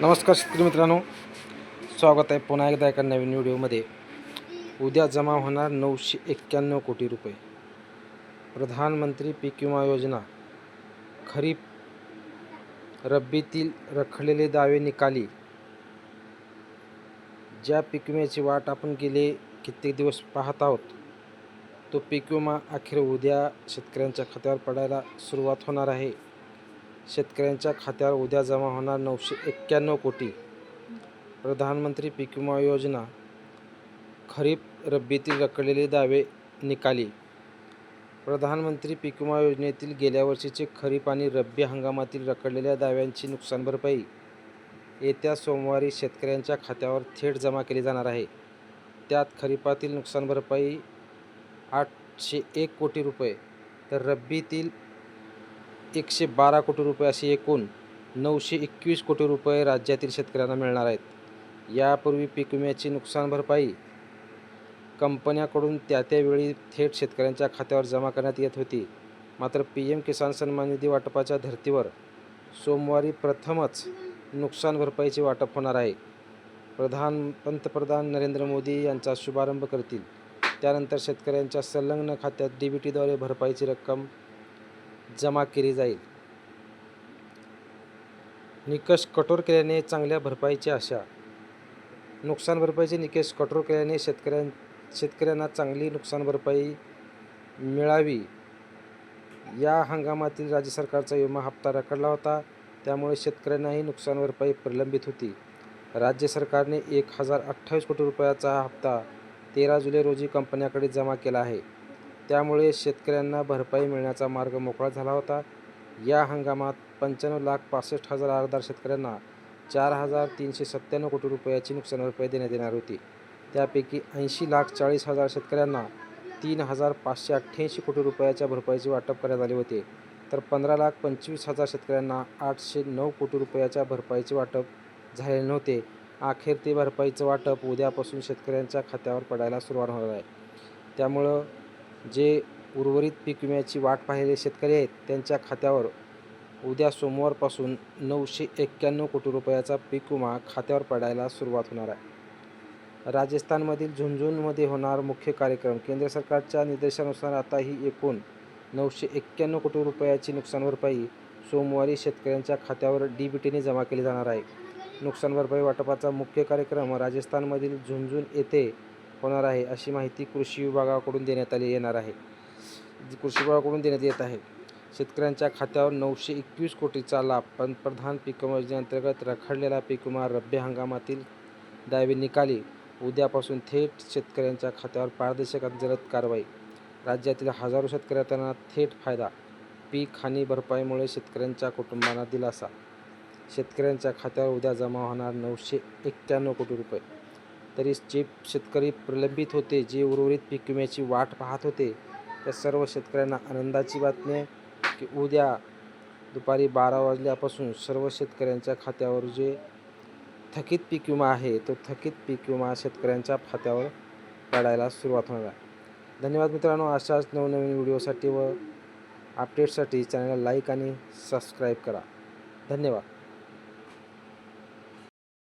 नमस्कार शेतकरी मित्रांनो. स्वागत आहे पुन्हा एकदा एका नवीन व्हिडिओमध्ये. उद्या जमा होणार नऊशे एक्क्याण्णव कोटी रुपये. प्रधानमंत्री पीक विमा योजना. खरीप रब्बीतील रखडलेले दावे निकाली. ज्या पीक विम्याची वाट आपण गेले कित्येक दिवस पाहत आहोत तो पीक विमा अखेर उद्या शेतकऱ्यांच्या खात्यावर पडायला सुरुवात होणार आहे. शेतकऱ्यांच्या खात्यावर उद्या जमा होणार नऊशे एक्क्याण्णव कोटी. प्रधानमंत्री पीक विमा योजना. खरीप रब्बीतील रखडलेले दावे निकाली. प्रधानमंत्री पीक विमा योजनेतील गेल्या वर्षीचे खरीप आणि रब्बी हंगामातील रखडलेल्या दाव्यांची नुकसान भरपाई. येत्या सोमवारी शेतकऱ्यांच्या खात्यावर थेट जमा केली जाणार आहे. त्यात खरीपातील नुकसान भरपाई आठशे एक कोटी रुपये तर रब्बीतील एकशे बारा कोटी रुपये अशी एकूण नऊशे एकवीस कोटी रुपये राज्यातील शेतकऱ्यांना मिळणार आहेत. यापूर्वी पीक विम्याची नुकसान भरपाई कंपन्याकडून त्या त्यावेळी थेट शेतकऱ्यांच्या खात्यावर जमा करण्यात येत होती. मात्र पी एम किसान सन्मान निधी वाटपाच्या धर्तीवर सोमवारी प्रथमच नुकसान भरपाईचे वाटप होणार आहे. प्रधान पंतप्रधान नरेंद्र मोदी यांचा शुभारंभ करतील. त्यानंतर शेतकऱ्यांच्या संलग्न खात्यात डी बी टीद्वारे भरपाईची रक्कम जमा केली जाईल. निकष कठोर केल्याने चांगल्या भरपाईची आशा. नुकसान भरपाईचे निकष कठोर केल्याने शेतकऱ्यां शेतकऱ्यांना चांगली नुकसान भरपाई मिळावी. या हंगामातील राज्य सरकारचा विमा हप्ता रखडला होता. त्यामुळे शेतकऱ्यांनाही नुकसान भरपाई प्रलंबित होती. राज्य सरकारने एक हजार अठ्ठावीस कोटी रुपयाचा हा हप्ता तेरा जुलै रोजी कंपन्याकडे जमा केला आहे. त्यामुळे शेतकऱ्यांना भरपाई मिळण्याचा मार्ग मोकळा झाला होता. या हंगामात पंच्याण्णव लाख पासष्ट हजार अर्धार शेतकऱ्यांना चार हजार तीनशे सत्त्याण्णव कोटी रुपयाची नुकसान भरपाई देण्यात येणार होती. त्यापैकी ऐंशी लाख चाळीस हजार शेतकऱ्यांना तीन हजार पाचशे अठ्ठ्याऐंशी कोटी रुपयाच्या भरपाईचे वाटप करण्यात आले होते. तर पंधरा लाख पंचवीस हजार शेतकऱ्यांना आठशे नऊ कोटी रुपयाच्या भरपाईचे वाटप झालेले नव्हते. अखेर ते भरपाईचं वाटप उद्यापासून शेतकऱ्यांच्या खात्यावर पडायला सुरुवात होणार आहे. त्यामुळं जे उर्वरित पीक विम्याची वाट पाहिलेले शेतकरी आहेत त्यांच्या खात्यावर उद्या सोमवारपासून नऊशे एक्क्याण्णव कोटी रुपयाचा पीक विमा खात्यावर पडायला सुरुवात होणार आहे. राजस्थानमधील झुंझुनमध्ये होणार मुख्य कार्यक्रम. केंद्र सरकारच्या निर्देशानुसार आता ही एकूण नऊशे एक्क्याण्णव कोटी रुपयाची नुकसान भरपाई सोमवारी शेतकऱ्यांच्या खात्यावर डी बी टीने जमा केली जाणार आहे. नुकसान भरपाई वाटपाचा मुख्य कार्यक्रम राजस्थानमधील झुंझुन येथे होणार आहे अशी माहिती कृषी विभागाकडून देण्यात आली येणार आहे. कृषी विभागाकडून देण्यात येत आहे. शेतकऱ्यांच्या खात्यावर नऊशे एकवीस कोटीचा लाभ पंतप्रधान पीक विमा योजनेअंतर्गत रखडलेला पीक विमा रब्बी हंगामातील दावे निकाली. उद्यापासून थेट शेतकऱ्यांच्या खात्यावर पारदर्शक अंतर्गत जलद कारवाई. राज्यातील हजारो शेतकऱ्यांना थेट फायदा पीक हानी भरपाईमुळे शेतकऱ्यांच्या कुटुंबांना दिलासा. शेतकऱ्यांच्या खात्यावर उद्या जमा होणार नऊशे एक्क्याण्णव कोटी रुपये. तरी जे शेतकरी प्रलंबित होते जे उर्वरित पीक विम्याची वाट पाहत होते त्या सर्व शेतकऱ्यांना आनंदाची बातमी आहे की उद्या दुपारी बारा वाजल्यापासून सर्व शेतकऱ्यांच्या खात्यावर जे थकीत पीक विमा आहे तो थकीत पीक विमा शेतकऱ्यांच्या खात्यावर पडायला सुरुवात होणार आहे. धन्यवाद मित्रांनो. अशाच नवनवीन व्हिडिओसाठी व अपडेटसाठी चॅनलला लाईक आणि सबस्क्राईब करा. धन्यवाद.